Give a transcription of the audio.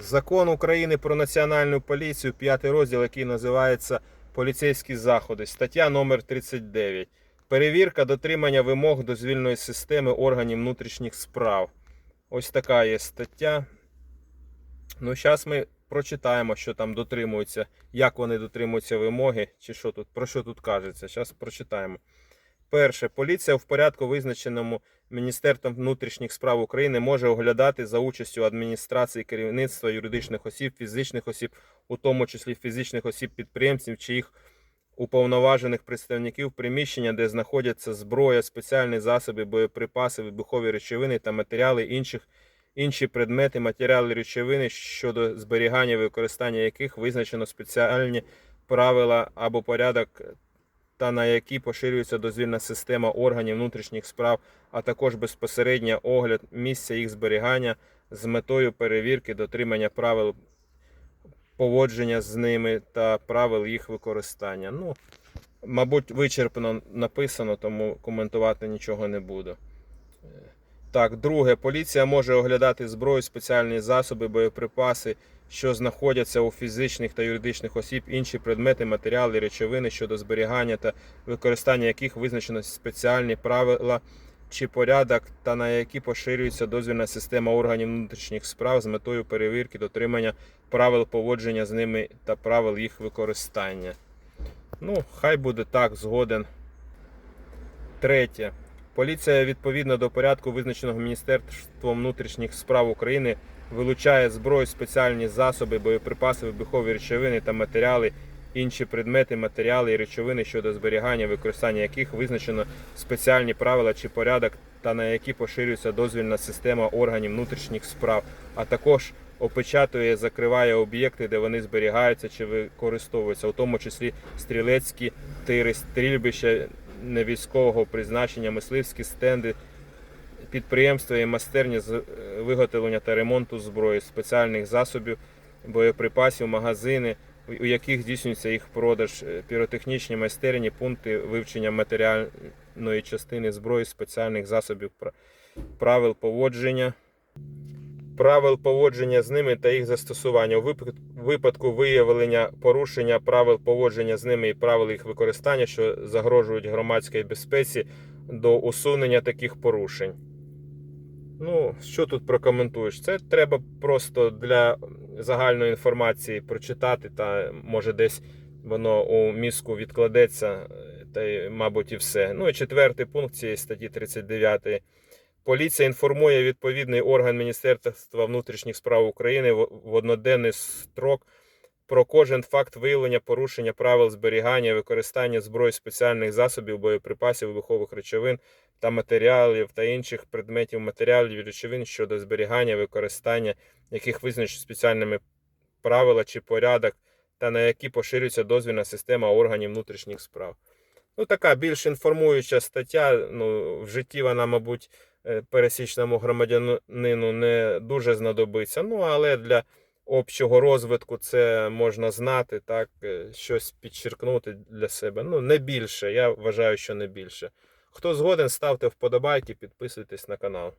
Закон України про національну поліцію, п'ятий розділ, який називається Поліцейські заходи, стаття номер 39. Перевірка дотримання вимог дозвільної системи органів внутрішніх справ. Ось така є стаття. Ну, зараз ми прочитаємо, що там дотримуються, як вони дотримуються вимоги, чи що тут, про що тут кажеться. Зараз прочитаємо. Перше, поліція в порядку, визначеному Міністерством внутрішніх справ України, може оглядати за участю адміністрації керівництва юридичних осіб, фізичних осіб, у тому числі фізичних осіб підприємців чи їх уповноважених представників приміщення, де знаходяться зброя, спеціальні засоби, боєприпаси, вибухові речовини та матеріали інших. Інші предмети, матеріали речовини, щодо зберігання використання яких визначено спеціальні правила або порядок та на які поширюється дозвільна система органів внутрішніх справ, а також безпосередньо огляд місця їх зберігання з метою перевірки дотримання правил поводження з ними та правил їх використання. Ну, мабуть, вичерпно написано, тому коментувати нічого не буду. Так, друге, поліція може оглядати зброю, спеціальні засоби, боєприпаси, що знаходяться у фізичних та юридичних осіб, інші предмети, матеріали, речовини щодо зберігання та використання яких визначено спеціальні правила чи порядок, та на які поширюється дозвільна система органів внутрішніх справ з метою перевірки дотримання правил поводження з ними та правил їх використання. Ну, хай буде так, згоден. Третє. Поліція відповідно до порядку, визначеного Міністерством внутрішніх справ України, вилучає зброю, спеціальні засоби, боєприпаси, вибухові речовини та матеріали, інші предмети, матеріали і речовини щодо зберігання, використання яких визначено спеціальні правила чи порядок, та на які поширюється дозвільна система органів внутрішніх справ, а також опечатує, закриває об'єкти, де вони зберігаються чи використовуються, у тому числі стрілецькі тири, стрільбища невійськового призначення, мисливські стенди, підприємства і майстерні з е, виготовлення та ремонту зброї, спеціальних засобів, боєприпасів, магазини, у яких здійснюється їх продаж, е, піротехнічні майстерні, пункти вивчення матеріальної частини зброї, спеціальних засобів, правил поводження. Правил поводження з ними та їх застосування у випадку виявлення порушення правил поводження з ними і правил їх використання, що загрожують громадській безпеці до усунення таких порушень. Ну, що тут прокоментуєш? Це треба просто для загальної інформації прочитати, та може десь воно у мізку відкладеться, та мабуть, і все. Ну і четвертий пункт цієї статті 39. Поліція інформує відповідний орган Міністерства внутрішніх справ України в одноденний строк про кожен факт виявлення порушення правил зберігання, використання зброї спеціальних засобів, боєприпасів, вибухових речовин та матеріалів та інших предметів матеріалів і речовин щодо зберігання, використання, яких визначено спеціальними правила чи порядок, та на які поширюється дозвільна система органів внутрішніх справ. Ну, така більш інформуюча стаття. Ну, в житті вона, мабуть, е, пересічному громадянину не дуже знадобиться. Ну, але для общого розвитку це можна знати, так, е, щось підчеркнути для себе. Ну, не більше. Я вважаю, що не більше. Хто згоден, ставте вподобайки, підписуйтесь на канал.